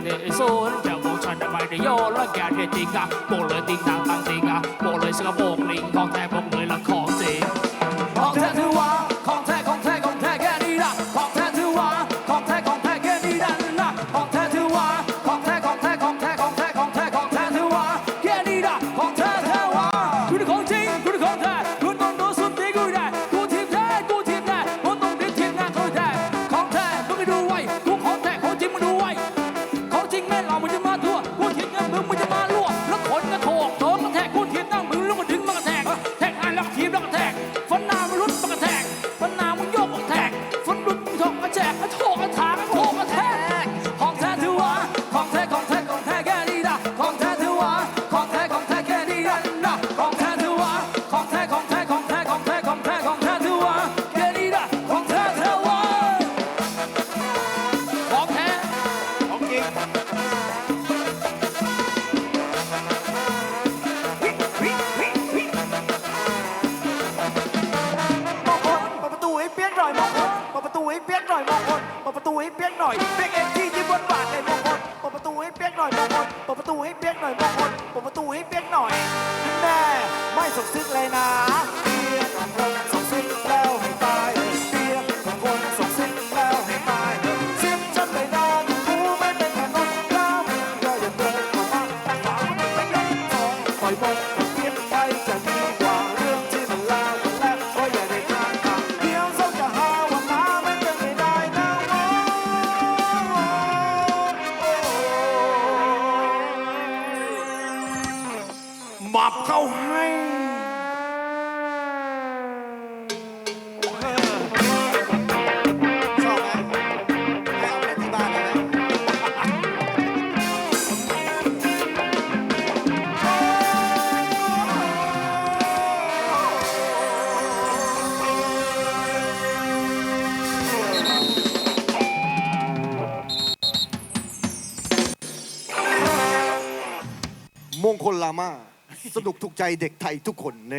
kaneisun Jauh sana pada yola Gak ada tiga Boleh tintang tang tiga Boleh sekapung Ringkong tep ่อยเปียกเอ็นที่ยิ้มหวานหวานเลยมงคลเปิดประตูให้เปียกหน่อยมงคลเปิดประตูให้เปียกหน่อยมงคลเปิดประตูให้เปียกหน่อยแม่ไม่สกซึกเลยนะเปียกของคนสกซึกแล้วให้ตายเปียงคนสกซึกแล้วให้ตายเสียฉันเลยนะกูไม่เป็นแผ่นนกแล้วก็ย่าเดนเข้าาดไม่ยอมสองปล่อยบอ เขาให้ชอบไหมใมมงคลลามา สนุกถูกใจเด็กไทยทุกคน